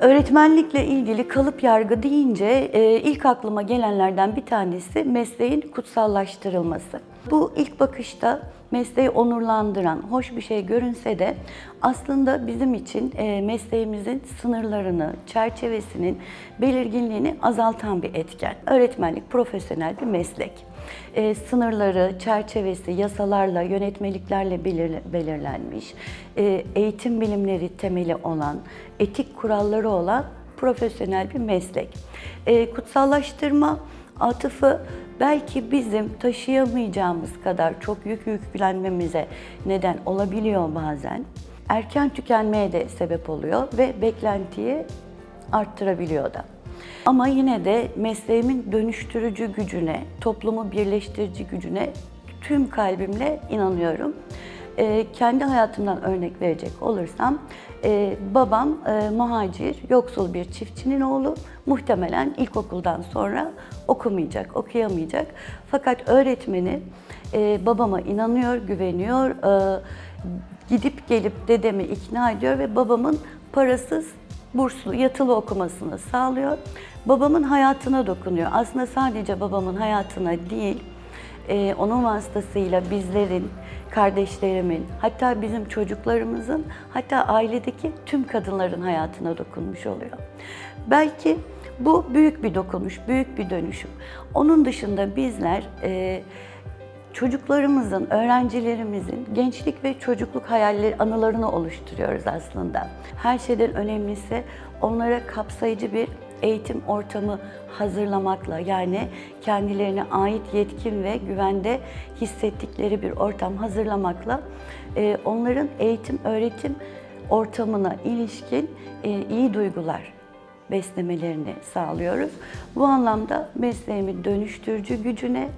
Öğretmenlikle ilgili kalıp yargı deyince e, ilk aklıma gelenlerden bir tanesi mesleğin kutsallaştırılması. Bu ilk bakışta mesleği onurlandıran, hoş bir şey görünse de aslında bizim için e, mesleğimizin sınırlarını, çerçevesinin belirginliğini azaltan bir etken. Öğretmenlik profesyonel bir meslek. E, sınırları, çerçevesi yasalarla, yönetmeliklerle belir- belirlenmiş, e, eğitim bilimleri temeli olan, etik kuralları olan profesyonel bir meslek. E, kutsallaştırma atıfı belki bizim taşıyamayacağımız kadar çok yük yüklenmemize neden olabiliyor bazen. Erken tükenmeye de sebep oluyor ve beklentiyi arttırabiliyor da. Ama yine de mesleğimin dönüştürücü gücüne, toplumu birleştirici gücüne tüm kalbimle inanıyorum. Ee, kendi hayatımdan örnek verecek olursam, e, babam e, muhacir, yoksul bir çiftçinin oğlu. Muhtemelen ilkokuldan sonra okumayacak, okuyamayacak. Fakat öğretmeni e, babama inanıyor, güveniyor, e, gidip gelip dedemi ikna ediyor ve babamın parasız burslu, yatılı okumasını sağlıyor. Babamın hayatına dokunuyor. Aslında sadece babamın hayatına değil, e, onun vasıtasıyla bizlerin, kardeşlerimin, hatta bizim çocuklarımızın, hatta ailedeki tüm kadınların hayatına dokunmuş oluyor. Belki bu büyük bir dokunuş, büyük bir dönüşüm. Onun dışında bizler e, çocuklarımızın, öğrencilerimizin gençlik ve çocukluk hayalleri, anılarını oluşturuyoruz aslında. Her şeyden önemlisi onlara kapsayıcı bir eğitim ortamı hazırlamakla yani kendilerine ait yetkin ve güvende hissettikleri bir ortam hazırlamakla e, onların eğitim öğretim ortamına ilişkin e, iyi duygular beslemelerini sağlıyoruz. Bu anlamda mesleğimin dönüştürücü gücüne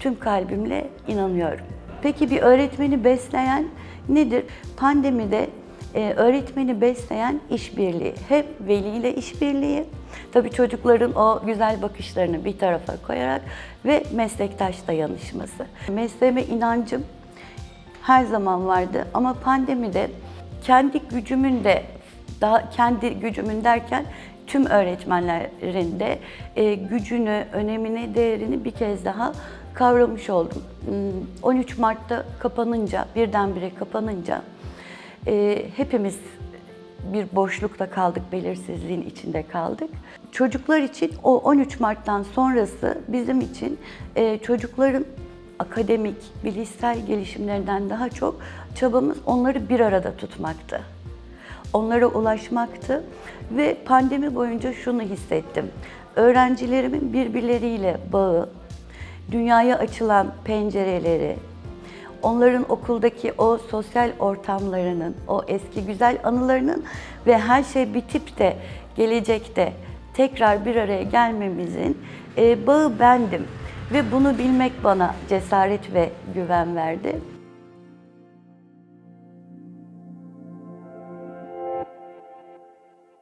tüm kalbimle inanıyorum. Peki bir öğretmeni besleyen nedir? Pandemide e, öğretmeni besleyen işbirliği. Hem veliyle işbirliği, tabii çocukların o güzel bakışlarını bir tarafa koyarak ve meslektaş dayanışması. Mesleğime inancım her zaman vardı ama pandemide kendi gücümün de daha kendi gücümün derken tüm öğretmenlerin de e, gücünü, önemini, değerini bir kez daha kavramış oldum. Hmm, 13 Mart'ta kapanınca, birdenbire kapanınca e, hepimiz bir boşlukta kaldık, belirsizliğin içinde kaldık. Çocuklar için o 13 Mart'tan sonrası bizim için e, çocukların akademik, bilişsel gelişimlerinden daha çok çabamız onları bir arada tutmaktı. Onlara ulaşmaktı ve pandemi boyunca şunu hissettim. Öğrencilerimin birbirleriyle bağı, dünyaya açılan pencereleri, onların okuldaki o sosyal ortamlarının, o eski güzel anılarının ve her şey bitip de gelecekte tekrar bir araya gelmemizin e, bağı bendim. Ve bunu bilmek bana cesaret ve güven verdi.